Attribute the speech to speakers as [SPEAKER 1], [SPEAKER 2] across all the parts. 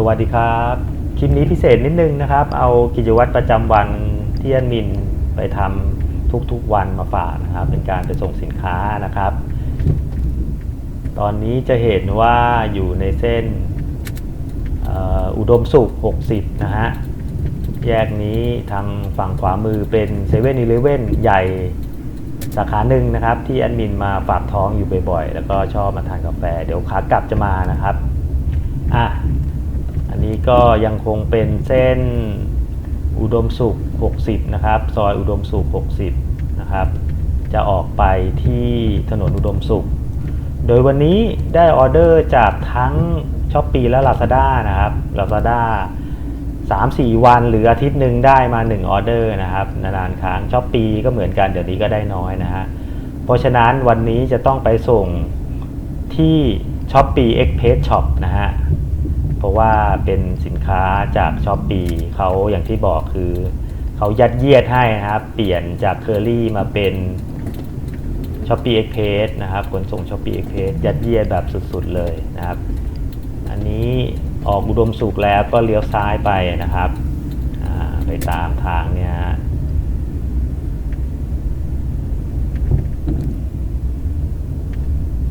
[SPEAKER 1] สวัสดีครับ คลิปนี้พิเศษนิดนึงนะครับ เอากิจวัตรประจำวันที่แอดมินไปทำทุกๆวันมาฝากนะครับ เป็นการไปส่งสินค้านะครับ ตอนนี้จะเห็นว่าอยู่ในเส้นอุดมสุข 60 นะฮะ แยกนี้ทางฝั่งขวามือเป็น7 e เ e ่ e อใหญ่สาขาหนึ่งนะครับ ที่แอดมินมาฝากท้องอยู่บ่อยๆ แล้วก็ชอบมาทานกาแฟ เดี๋ยวขากลับจะมานะครับอะ นนี้ก็ยังคงเป็นเส้นอุดมสุข 60 นะครับ ซอยอุดมสุข 60 นะครับ จะออกไปที่ถนนอุดมสุข โดยวันนี้ได้ออเดอร์จากทั้ง s h อ p e e และ Lazada นะครับ Lazada 3-4 วันหรืออาทิตย์หนึ่งได้มา 1 ออเดอร์นะครับ นานๆครั้ง s h อ p e e ก็เหมือนกัน เดี๋ยวนี้ก็ได้น้อยนะฮะ เพราะฉะนั้นวันนี้จะต้องไปส่งที่ s h อ p e e Express Shop นะฮะ เพราะว่าเป็นสินค้าจากช้อปปีเขาอย่างที่บอกคือเขายัดเยียดให้นะครับ เปลี่ยนจากเคอรี่มาเป็นช้อปปี้เอ็กเพสนะครับขนส่งช้อปปี้เอ็กเพสยัดเยียดแบบสุดๆเลยนะครับ อันนี้ออกอุดมสุขแล้วก็เลี้ยวซ้ายไปนะครับไปตามทางเนี่ย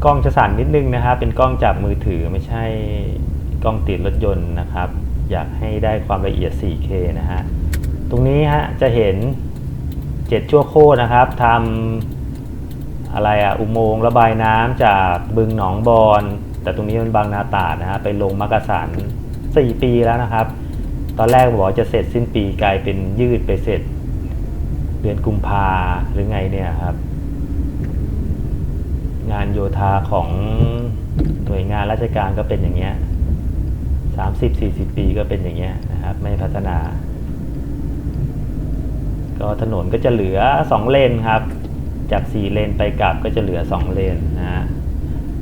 [SPEAKER 1] กล้องจะสั่นนิดนึงนะครับ เป็นกล้องจับมือถือไม่ใช่ กล้องติดรถยนต์นะครับ อยากให้ได้ความละเอียด 4K นะฮะ ตรงนี้ฮะจะเห็น 7 ชั่วโคตรนะครับทำอะไรอะอุโมงค์ระบายน้ำจากบึงหนองบอน แต่ตรงนี้มันบางนาตาดนะฮะไปลงมักกะสัน 4 ปีแล้วนะครับ ตอนแรกบอกจะเสร็จสิ้นปีกลายเป็นยืดไปเสร็จ เดือนกุมภาหรือไงเนี่ยครับงานโยธาของหน่วยงานราชการก็เป็นอย่างเงี้ย 30-40 ปีก็เป็นอย่างเงี้ยนะครับ ไม่พัฒนา ก็ถนนก็จะเหลือ 2 เลนครับ จาก 4 เลนไปกลับก็จะเหลือ 2 เลนนะฮะ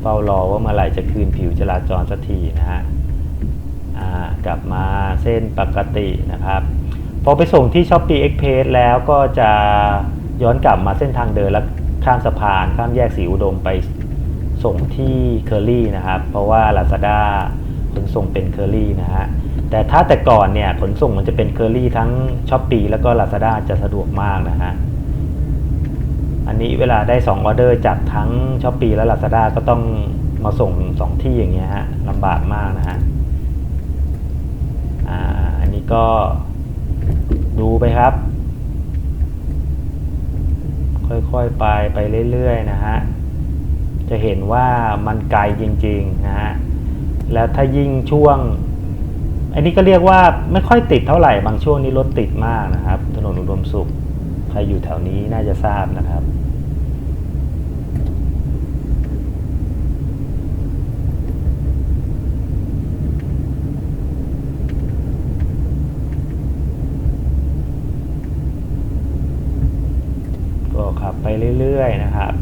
[SPEAKER 1] เฝ้ารอว่าเมื่อไหร่จะคืนผิวจราจรสักทีนะฮะกลับมาเส้นปกตินะครับ พอไปส่งที่ช้อปปี้เอ็กเพสแล้วก็จะย้อนกลับมาเส้นทางเดินแล้วข้ามสะพานข้ามแยกสีอุดมไปส่งที่เคอรี่นะครับ เพราะว่า Lazada ขนส่งเป็นเคอรี่นะฮะแต่ถ้าแต่ก่อนเนี่ยขนส่งมันจะเป็นเคอรี่ทั้งช้อปปีแล้วก็ Lazada จะสะดวกมากนะฮะอันนี้เวลาได้2ออเดอร์จากทั้งช้อปปีและ Lazada ก็ต้องมาส่ง 2 ที่อย่างเงี้ยฮะลำบากมากนะฮะอ่าอันนี้ก็ดูไปครับ ค่อยๆไปไปเรื่อยๆนะฮะจะเห็นว่ามันไกลจริงๆนะฮะ แล้วถ้ายิ่งช่วง อันนี้ก็เรียกว่าไม่ค่อยติดเท่าไหร่บางช่วงนี้รถติดมากนะครับ ถนนอุดมสุข ใครอยู่แถวนี้น่าจะทราบนะครับก็ขับไปเรื่อยๆนะครับ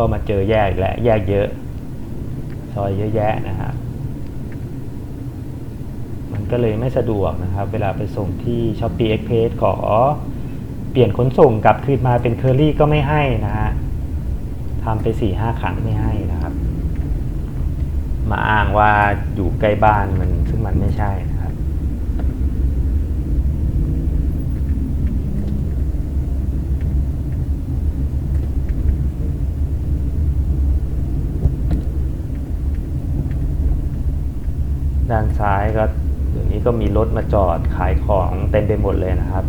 [SPEAKER 1] ก็มาเจอแยกและแยกเยอะ ซอยเยอะแยะนะครับ มันก็เลยไม่สะดวกนะครับ เวลาไปส่งที่ช้อปปี้เอ็กเพสขอเปลี่ยนขนส่งกลับคืนมาเป็นเคอรี่ก็ไม่ให้นะฮะทำไปสี่ห้าครั้งไม่ให้นะครับ มาอ้างว่าอยู่ใกล้บ้านมันซึ่งมันไม่ใช่นะ ด้านซ้ายก็เดี๋ยวนี้ก็มีรถมาจอดขายของเต็มไปหมดเลยนะครับ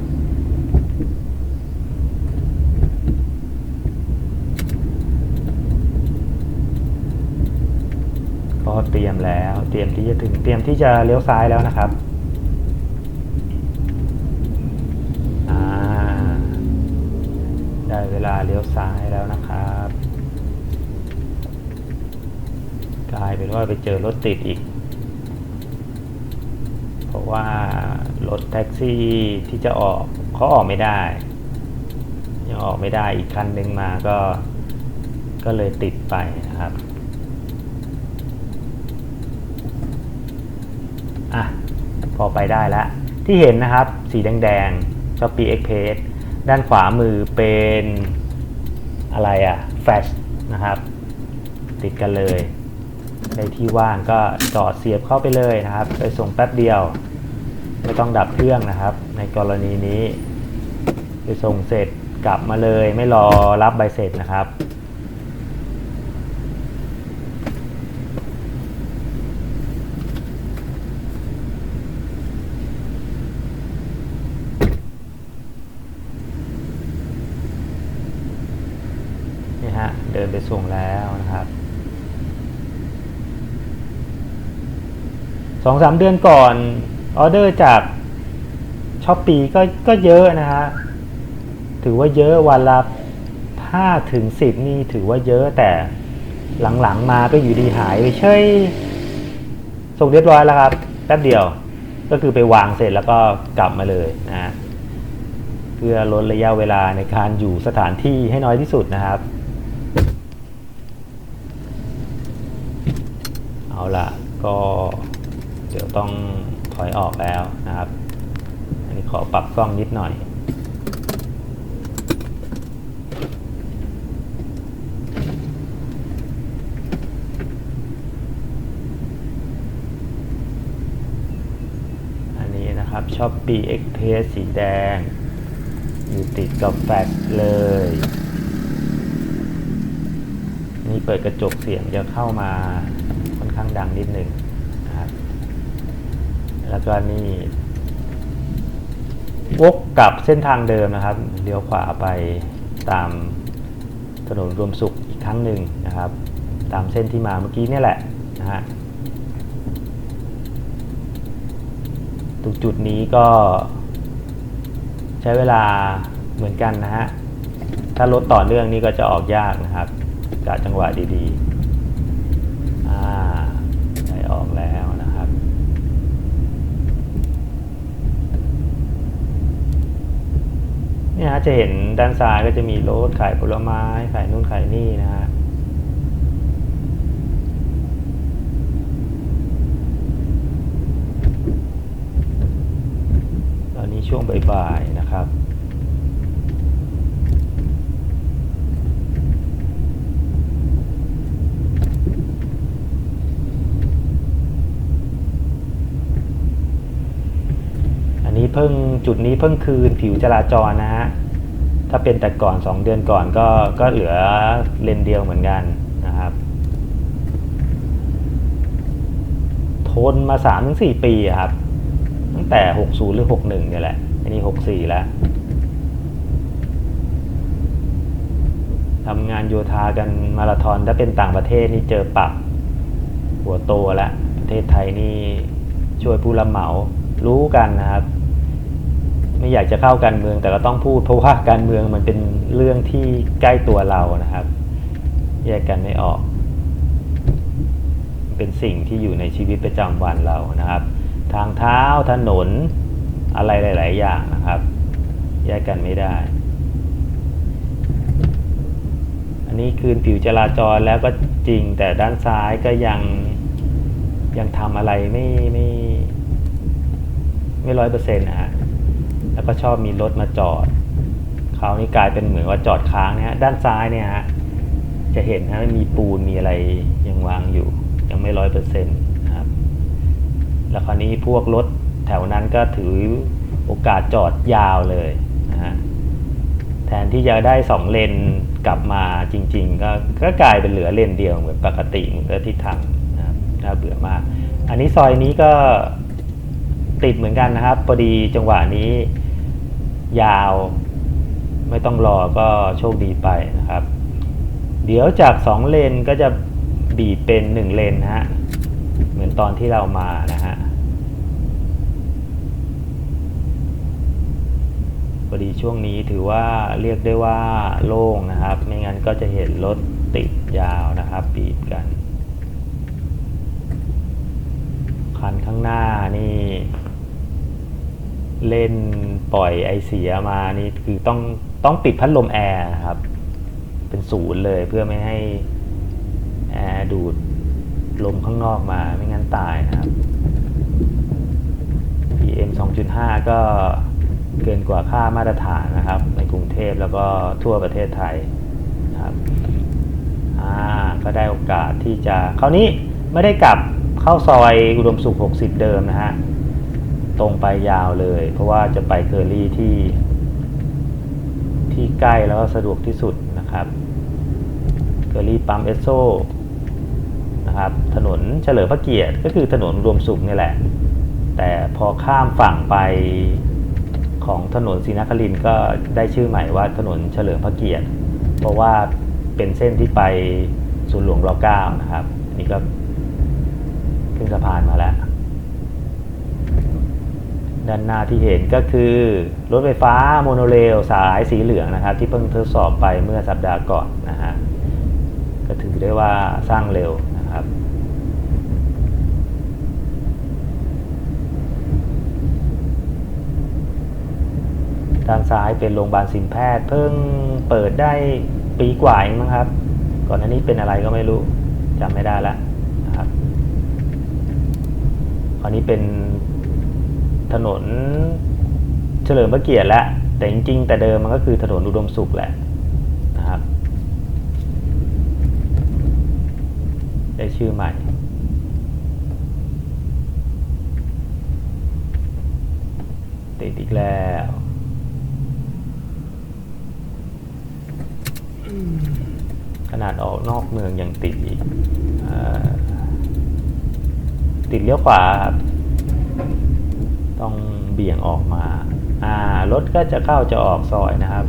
[SPEAKER 1] ก็เตรียมแล้วเตรียมที่จะถึงเตรียมที่จะเลี้ยวซ้ายแล้วนะครับอ่าได้เวลาเลี้ยวซ้ายแล้วนะครับ กลายเป็นว่าไปเจอรถติดอีก เพราะว่ารถแท็กซี่ที่จะออกเขาออกไม่ได้ยังออกไม่ได้อีกคันหนึ่งมาก็ก็เลยติดไปนะครับอะพอไปได้แล้วที่เห็นนะครับสีแดงๆ Shopee Express ด้านขวามือเป็นอะไรอะไรอะแฟชนะครับ ติดกันเลย ในที่ว่างก็จอดเสียบเข้าไปเลยนะครับ ไปส่งแป๊บเดียว ไม่ต้องดับเครื่องนะครับ ในกรณีนี้ ไปส่งเสร็จกลับมาเลยไม่รอรับใบเสร็จนะครับนี่ฮะเดินไปส่งแล้วนะครับ สองสามเดือนก่อนออเดอร์จากช้อปปีก็ก็เยอะนะฮะถือว่าเยอะวันละห้าถึงสิบนี่ถือว่าเยอะแต่หลังๆมาก็อยู่ดีหายไปเฉยส่งเรียบร้อยแล้วครับแป๊บเดียวก็คือไปวางเสร็จแล้วก็กลับมาเลยนะเพื่อลดระยะเวลาในการอยู่สถานที่ให้น้อยที่สุดนะครับ เอาล่ะก็ เดี๋ยวต้องถอยออกแล้วนะครับ อันนี้ขอปรับกล้องนิดหน่อย อันนี้นะครับชอ p e e Express สีแดง อยู่ติดกับแฟลชเลย นี่เปิดกระจกเสียงจะเข้ามาค่อนข้างดังนิดหนึ่ง แล้วก็นี่ วกกลับเส้นทางเดิมนะครับ เลี้ยวขวาไปตามถนนรวมสุขอีกครั้งหนึ่งนะครับ ตามเส้นที่มาเมื่อกี้นี่แหละนะฮะตรงจุดนี้ก็ใช้เวลาเหมือนกันนะฮะ ถ้ารถต่อเนื่องนี่ก็จะออกยากนะครับกะจังหวะดีๆ อ่าได้ออกแล้วนะครับ เนี่ยฮะ จะเห็นด้านซ้ายก็จะมีรถขายผลไม้ขายนู่นขายนี่นะฮะตอนนี้ช่วงบ่ายๆนะครับอันนี้เพิ่งจุดนี้เพิ่งคืนผิวจราจรนะฮะ ถ้าเป็นแต่ก่อน 2 เดือนก่อนก็ก็เหลือเลนเดียวเหมือนกันนะครับทนมา3-4ปีครับ ตั้งแต่ 60 หรือ 61เนี่ยแหละ อันนี้ 64 แล้วทำงานโยธากันมาราธอนถ้าเป็นต่างประเทศนี่เจอปรับหัวโตแล้ว ประเทศไทยนี่ช่วยผู้รับเหมารู้กันนะครับ ไม่อยากจะเข้าการเมืองแต่ก็ต้องพูด เพราะว่าการเมืองมันเป็นเรื่องที่ใกล้ตัวเรานะครับ แยกกันไม่ออก เป็นสิ่งที่อยู่ในชีวิตประจำวันเรานะครับ ทางเท้าถนนอะไรหลาย ๆ อย่างนะครับ แยกกันไม่ได้ อันนี้คืนผิวจราจรแล้วก็จริงแต่ด้านซ้ายก็ยังยังทำอะไรไม่ไม่ไม่ร้อยเปอร์เซ็นต์นะฮะ แล้วก็ชอบมีรถมาจอดคราวนี้กลายเป็นเหมือนว่าจอดค้างนะฮะด้านซ้ายเนี่ยฮะจะเห็นฮะมีปูนมีอะไรยังวางอยู่ ยังไม่ร้อยเปอร์เซ็นต์นะครับ แล้วคราวนี้พวกรถแถวนั้นก็ถือโอกาสจอดยาวเลยนะฮะแทนที่จะได้สองเลนกลับมาจริง ๆ ก็ก็กลายเป็นเหลือเลนเดียวเหมือนปกติเหมือนที่ทำนะครับน่าเบื่อมาก อันนี้ซอยนี้ก็ ติดเหมือนกันนะครับพอดีจังหวะนี้ยาวไม่ต้องรอก็โชคดีไปนะครับ เดี๋ยวจากสองเลนก็จะบีบเป็นหนึ่งเลนนะฮะเหมือนตอนที่เรามานะฮะพอดีช่วงนี้ถือว่าเรียกได้ว่าโล่งนะครับ ไม่งั้นก็จะเห็นรถติดยาวนะครับบีบกันคันข้างหน้านี่ เล่นปล่อยไอเสียมานี่คือต้องต้องปิดพัดลมแอร์ครับ เป็นศูนย์เลยเพื่อไม่ให้แอร์ดูดลมข้างนอกมาไม่งั้นตายนะครับ PM 2.5 ก็เกินกว่าค่ามาตรฐานนะครับ ในกรุงเทพแล้วก็ทั่วประเทศไทยครับอ่าก็ได้โอกาสที่จะคราวนี้ไม่ได้กลับเข้าซอยอุดมสุข 60 เดิมนะฮะ ตรงไปยาวเลย เพราะว่าจะไปเคอรี่ที่ที่ใกล้แล้วก็สะดวกที่สุดนะครับเคอรี่ปั๊มเอสโซนะครับถนนเฉลิมพระเกียรติก็คือถนนรวมสุขนี่แหละ แต่พอข้ามฝั่งไปของถนนศรีนครินก็ได้ชื่อใหม่ว่าถนนเฉลิมพระเกียรติ เพราะว่าเป็นเส้นที่ไปศูนย์หลวงรเก้านะครับนี่ก็ขึ้นสะพานมาแล้ว ด้านหน้าที่เห็นก็คือ รถไฟฟ้าโมโนเรลสายสีเหลืองนะครับ ที่เพิ่งทดสอบไปเมื่อสัปดาห์ก่อนนะฮะก็ถือได้ว่าสร้างเร็วนะครับด้านซ้ายเป็นโรงพยาบาลสินแพทย์ เพิ่งเปิดได้ปีกว่าเองมั้งครับ ก่อนหน้านี้เป็นอะไรก็ไม่รู้จำไม่ได้แล้วนะครับคราวนี้เป็น ถนนเฉลิมพระเกียรติแล้วแต่จริงๆ แต่เดิมมันก็คือถนนอุดมสุขแหละนะครับได้ชื่อใหม่ ติดอีกแล้วขนาดออกนอกเมืองอยังติดอีกติดเลี้ยวขวาครับ ต้องเบี่ยงออกมาอ่ารถก็จะเข้าจะออกซอยนะครับ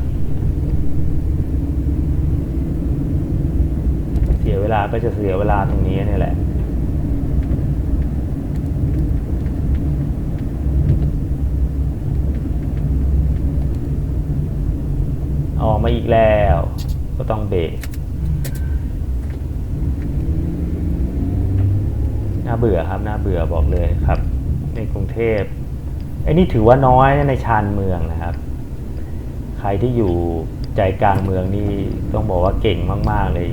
[SPEAKER 1] เสียเวลาก็จะเสียเวลาตรงนี้นี่แหละออกมาอีกแล้ว ก็ต้องเบรกน่าเบื่อครับน่าเบื่อบอกเลยครับ ในกรุงเทพ ไอ้นี่ถือว่าน้อยในชานเมืองนะครับ ใครที่อยู่ใจกลางเมืองนี่ต้องบอกว่าเก่งมาก ๆ เลย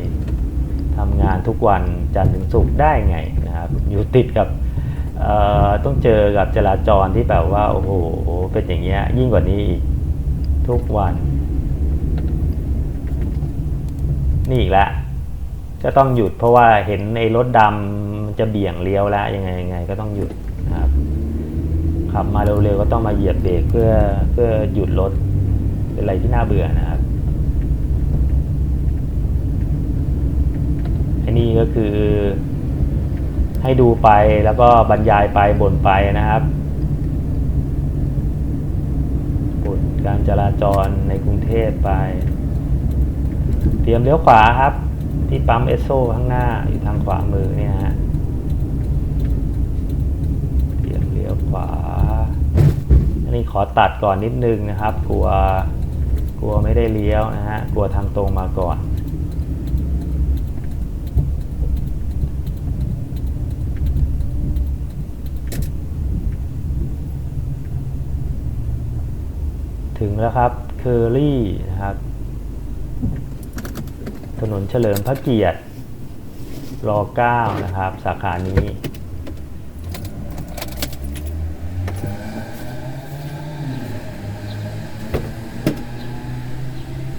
[SPEAKER 1] ทำงานทุกวันจันทร์ถึงศุกร์ได้ไงนะครับ อยู่ติดกับต้องเจอกับจราจรที่แบบว่า โอ้โหเป็นอย่างเงี้ยยิ่งกว่านี้อีกทุกวัน นี่อีกแล้วก็ต้องหยุดเพราะว่าเห็นไอ้รถดำจะเบี่ยงเลี้ยวแล้วยังไงยังไงก็ต้องหยุด ขับมาเร็วๆก็ต้องมาเหยียบเบรกเพื่อเพื่อหยุดรถเป็นอะไรที่น่าเบื่อนะครับอันนี้ก็คือ ให้ดูไปแล้วก็บรรยายไปบ่นไปนะครับบ่นการจราจรในกรุงเทพไป เตรียมเลี้ยวขวาครับ ที่ปั๊มเอสโซข้างหน้าอยู่ทางขวามือเนี่ยฮะเตรียมเลี้ยวขวา อันนี้ขอตัดก่อนนิดนึงนะครับ กลัวกลัวไม่ได้เลี้ยวนะฮะ กลัวทางตรงมาก่อน ถึงแล้วครับเคอรี่นะครับ ถนนเฉลิมพระเกียรติร9นะครับ สาขานี้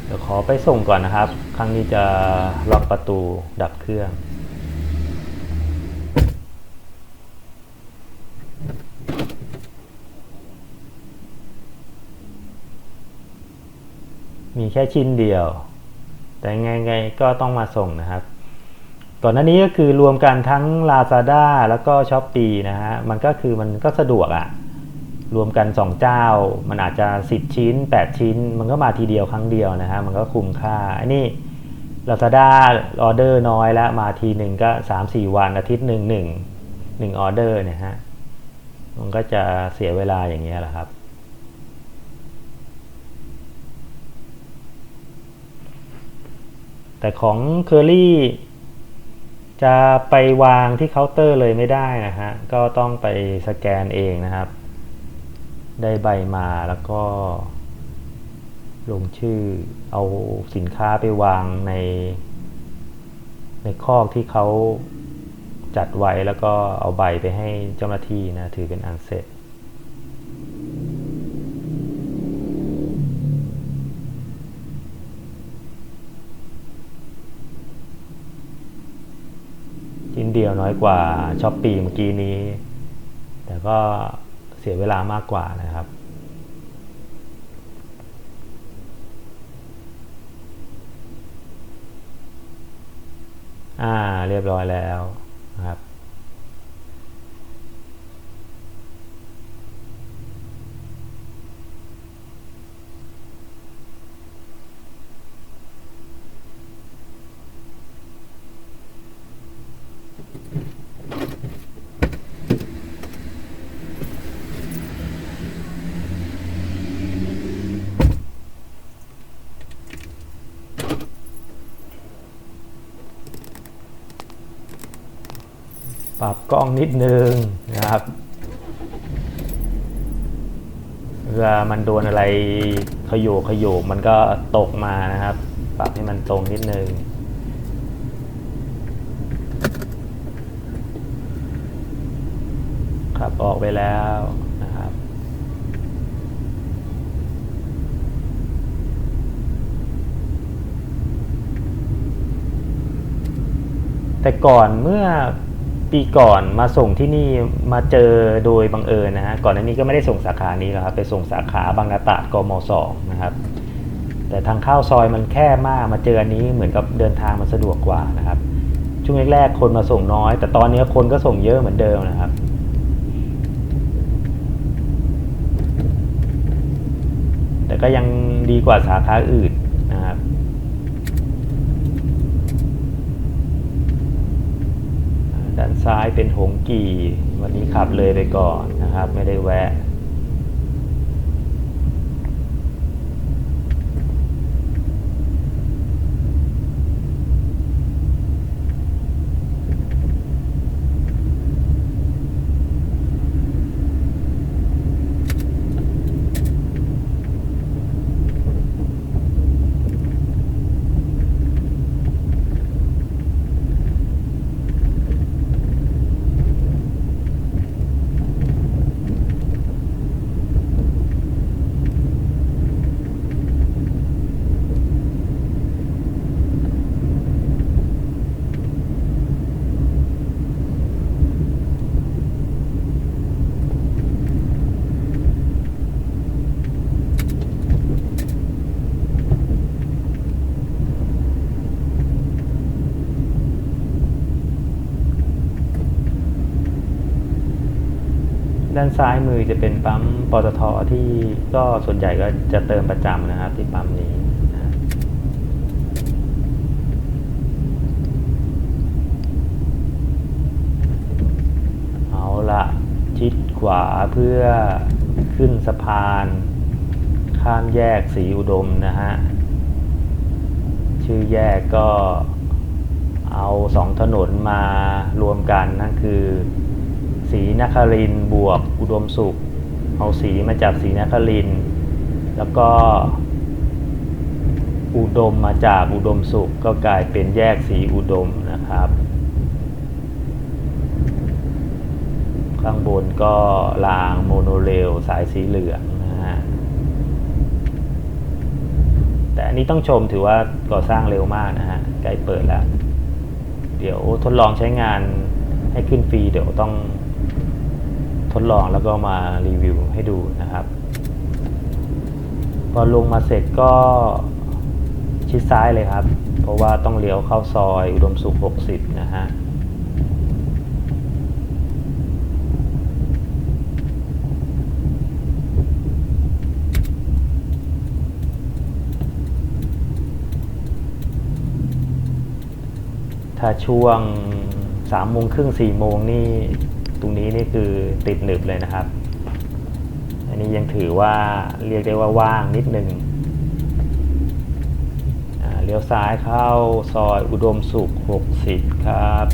[SPEAKER 1] เดี๋ยวข อไปส่งก่อนนะครับ ครั้งนี้จะล็อกประตูดับเครื่องมีแค่ชิ้นเดียว แต่ไงไงก็ต้องมาส่งนะครับ ก่อนหน้านี้ก็คือรวมกันทั้ง Lazada แล้วก็ s h อ p e e นะฮะ มันก็คือมันก็สะดวกอะ รวมกัน 2 เจ้า มันอาจจะ 10 ชิ้น 8 ชิ้น มันก็มาทีเดียวครั้งเดียวนะฮะมันก็คุ้มค่าอันนี้ Lazada ออเดอร์น้อยแล้วมาทีหนึ่งก็ 3-4 วันอาทิตย์หนึ่งหนึ่งหนึ่งออเดอร์เนี่ยฮะมันก็จะเสียเวลาอย่างเงี้ยแหละครับ แต่ของเคอรี่จะไปวางที่เคาน์เตอร์เลยไม่ได้นะฮะก็ต้องไปสแกนเองนะครับ ได้ใบมาแล้วก็ ลงชื่อเอาสินค้าไปวางใน ในคอกที่เขาจัดไว้แล้วก็เอาใบไปให้เจ้าหน้าที่นะถือเป็นอันเสร็จชิ้นเดียวน้อยกว่าช้อปปี้เมื่อกี้นี้ แต่ก็ เสียเวลามากกว่านะครับ อ่าเรียบร้อยแล้วนะครับ ปรับกล้องนิดนึงนะครับเวลามันโดนอะไรขยโยขยโยมันก็ตกมานะครับ ปรับให้มันตรงนิดนึงครับออกไปแล้วนะครับแต่ก่อนเมื่อ ปีก่อนมาส่งที่นี่มาเจอโดยบังเอิญนะฮะก่อนหน้านี้ก็ไม่ได้ส่งสาขานี้หรอกครับไปส่งสาขาบางนาตราดกมสองนะครับ แต่ทางเข้าซอยมันแคบมากมาเจออันนี้เหมือนกับเดินทางมันสะดวกกว่านะครับ ช่วงแรกๆคนมาส่งน้อย แต่ตอนนี้คนก็ส่งเยอะเหมือนเดิมนะครับแต่ก็ยังดีกว่าสาขาอื่นนะครับ ด้าน ซ้ายเป็นหงกี่ วันนี้ขับเลยไปก่อนนะครับ ไม่ได้แวะ ด้านซ้ายมือจะเป็นปั๊มปตทที่ก็ส่วนใหญ่ก็จะเติมประจำนะครับที่ปั๊มนี้นะเอาละชิดขวาเพื่อขึ้นสะพาน ข้ามแยกสีอุดมนะฮะ ชื่อแยกก็เอาสองถนนมารวมกันนั่นคือ ศรีนครินบวกอุดมสุข เอาสีมาจากศรีนครินแล้วก็อุดมมาจากอุดมสุขก็กลายเป็นแยกสีอุดมนะครับ ข้างบนก็รางโมโนเรลสายสีเหลืองนะฮะแต่อันนี้ต้องชมถือว่าก่อสร้างเร็วมากนะฮะใกล้เปิดแล้ว เดี๋ยวทดลองใช้งานให้ขึ้นฟรีเดี๋ยวต้อง ทดลองแล้วก็มารีวิวให้ดูนะครับ พอลงมาเสร็จก็ชิดซ้ายเลยครับ เพราะว่าต้องเลี้ยวเข้าซอยอุดมสุข 60 นะฮะถ้าช่วงสามโมงครึ่งสี่โมงนี่ ตรงนี้นี่คือติดหนึบเลยนะครับ อันนี้ยังถือว่าเรียกได้ว่าว่างนิดหนึ่งเลี้ยวซ้ายเข้าซอยอุดมสุข 60 ครับ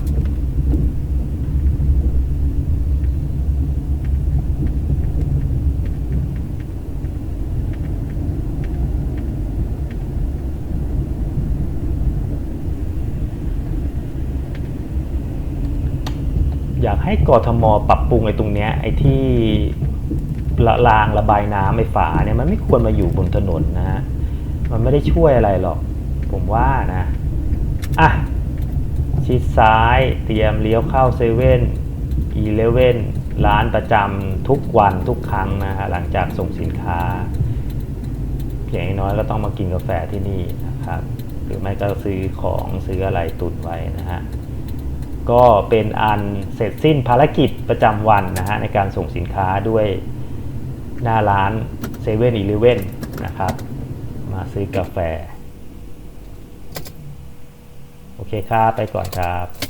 [SPEAKER 1] อยากให้กทมปรับปรุงไอ้ตรงเนี้ยไอ้ที่ละรางระบายน้ำไอ้ฝาเนี่ยมันไม่ควรมาอยู่บนถนนนะฮะมันไม่ได้ช่วยอะไรหรอก ผมว่านะอะชิดซ้ายเตรียมเลี้ยวเข้าเซเว่นอีเลเว่นร้านประจำทุกวันทุกครั้งนะฮะหลังจากส่งสินค้าอย่างน้อยก็ต้องมากินกาแฟที่นี่นะครับ หรือไม่ก็ซื้อของซื้ออะไรตุนไว้นะฮะ ก็เป็นอันเสร็จสิ้นภารกิจประจำวันนะฮะในการส่งสินค้าด้วยหน้าร้านเซเว่นอีเลเว่นนะครับ มาซื้อกาแฟ โอเคครับ ไปก่อนครับ